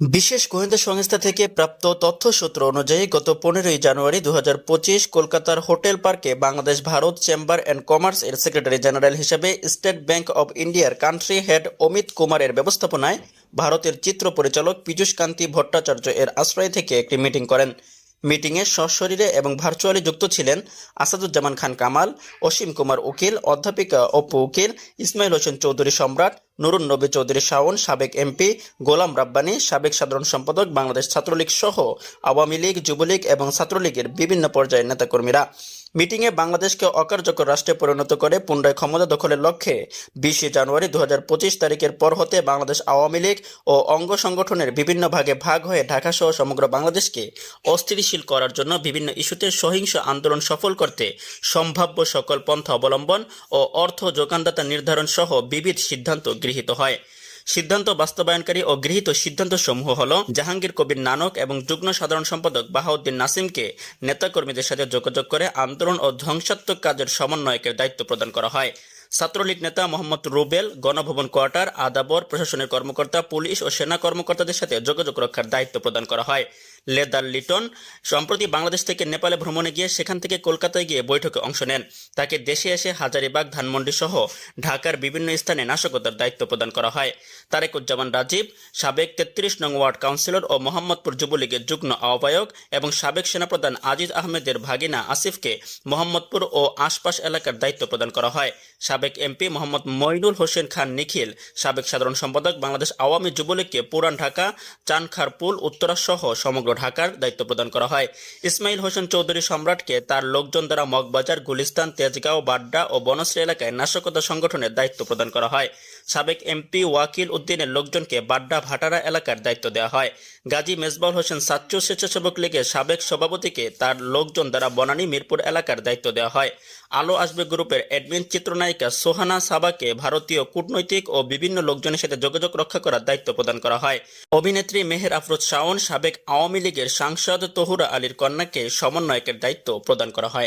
বিশেষ গোয়েন্দা সংস্থা থেকে প্রাপ্ত তথ্য সূত্র অনুযায়ী, গত পনেরোই জানুয়ারি দু হাজার পঁচিশ কলকাতার হোটেল পার্কে Bangladesh Bharat chamber and commerce এর সেক্রেটারি জেনারেল হিসেবে স্টেট ব্যাংক অব ইন্ডিয়ার কান্ট্রি হেড অমিত কুমারের ব্যবস্থাপনায় ভারতের চিত্র পরিচালক পীযুষ কান্তি ভট্টাচার্য এর আশ্রয় থেকে একটি মিটিং করেন। মিটিংয়ে সশরীরে এবং ভার্চুয়ালি যুক্ত ছিলেন আসাদুজ্জামান খান কামাল, অসীম কুমার উকিল, অধ্যাপিকা অপু উকিল, ইসমাইল হোসেন চৌধুরী সম্রাট, নুরুন নবী চৌধুরী শাওন, সাবেক এমপি, গোলাম রাব্বানি, সাবেক সাধারণ সম্পাদক, বাংলাদেশ ছাত্রলীগ সহ আওয়ামী লীগ, যুবলীগ এবং ছাত্রলীগের বিভিন্ন পর্যায়ের নেতাকর্মীরা। মিটিংয়ে বাংলাদেশকে অকার্যকর রাষ্ট্রে পরিণত করে পুনরায় ক্ষমতা দখলের লক্ষ্যে বিশে জানুয়ারি দু হাজার পঁচিশ তারিখের পর হতে বাংলাদেশ আওয়ামী লীগ ও অঙ্গ সংগঠনের বিভিন্ন ভাগে ভাগ হয়ে ঢাকা সহ সমগ্র বাংলাদেশকে অস্থিতিশীল করার জন্য বিভিন্ন ইস্যুতে সহিংস আন্দোলন সফল করতে সম্ভাব্য সকল পন্থা অবলম্বন ও অর্থ যোগানদাতা নির্ধারণ সহ বিবিধ সিদ্ধান্ত গৃহীত হয়। সিদ্ধান্ত বাস্তবায়নকারী ও গৃহীত সিদ্ধান্ত সমূহ হল জাহাঙ্গীর কবির নানক এবং যুগ্ম সাধারণ সম্পাদক বাহাউদ্দিন নাসিমকে নেতাকর্মীদের সাথে যোগাযোগ করে আন্দোলন ও ধ্বংসাত্মক কাজের সমন্বয়কের দায়িত্ব প্রদান করা হয়। ছাত্রলীগ নেতা মোহাম্মদ রুবেল, গণভবন কোয়ার্টার, আদাবর, প্রশাসনের কর্মকর্তা, পুলিশ ও সেনা কর্মকর্তাদের সাথে যোগাযোগ রক্ষার দায়িত্ব প্রদান করা হয়। লেদার লিটন। সম্প্রতি বাংলাদেশ থেকে নেপালে ভ্রমণে গিয়ে সেখান থেকে কলকাতায় গিয়ে বৈঠকে অংশ নেন। তাকে দেশে এসে হাজারিবাগ, ধানমন্ডি সহ ঢাকার বিভিন্ন স্থানে নাশকতার দায়িত্ব প্রদান করা হয়। তারেকুজ্জামান রাজীব, সাবেক তেত্রিশ নং ওয়ার্ড কাউন্সিলর ও মোহাম্মদপুর যুবলীগের যুগ্ম আহ্বায়ক এবং সাবেক সেনাপ্রধান আজিজ আহমেদের ভাগিনা আসিফকে মোহাম্মদপুর ও আশপাশ এলাকার দায়িত্ব প্রদান করা হয়। সাবেক এমপি মোহাম্মদ মইনুল হোসেন খান নিখিল, সাবেক সাধারণ সম্পাদক বাংলাদেশ আওয়ামী যুবলীগকে পুরান ঢাকা, চানখারপুল, উত্তরা সহ সমগ্র ঢাকার দায়িত্ব প্রদান করা হয়। ইসমাইল হোসেন চৌধুরী সম্রাটকে তার লোকজন দ্বারা মগবাজার, গুলিস্তান, তেজগাঁও, বাড্ডা ও বনশ্রী এলাকায় নাশকতা সংগঠনের দায়িত্ব প্রদান করা হয়। সাবেক এমপি ওয়াকিল উদ্দিনের লোকজনকে বাড্ডা ভাটারা এলাকার দায়িত্ব দেওয়া হয়। গাজী মেজবাউল হোসেন সাচ্চু স্বেচ্ছাসেবক লীগের সাবেক সভাপতিকে তার লোকজন দ্বারা বনানী মিরপুর এলাকার দায়িত্ব দেওয়া হয়। আলো আসবে গ্রুপের অ্যাডমিন চিত্রনায়িকা সোহানা সাবাকে ভারতীয় কূটনৈতিক ও বিভিন্ন লোকজনের সাথে যোগাযোগ রক্ষা করার দায়িত্ব প্রদান করা হয়। অভিনেত্রী মেহের আফরোজ শাওন সাবেক আওয়ামী লীগের সাংসদ তহুরা আলীর কন্যাকে সমন্বয়কের দায়িত্ব প্রদান করা হয়।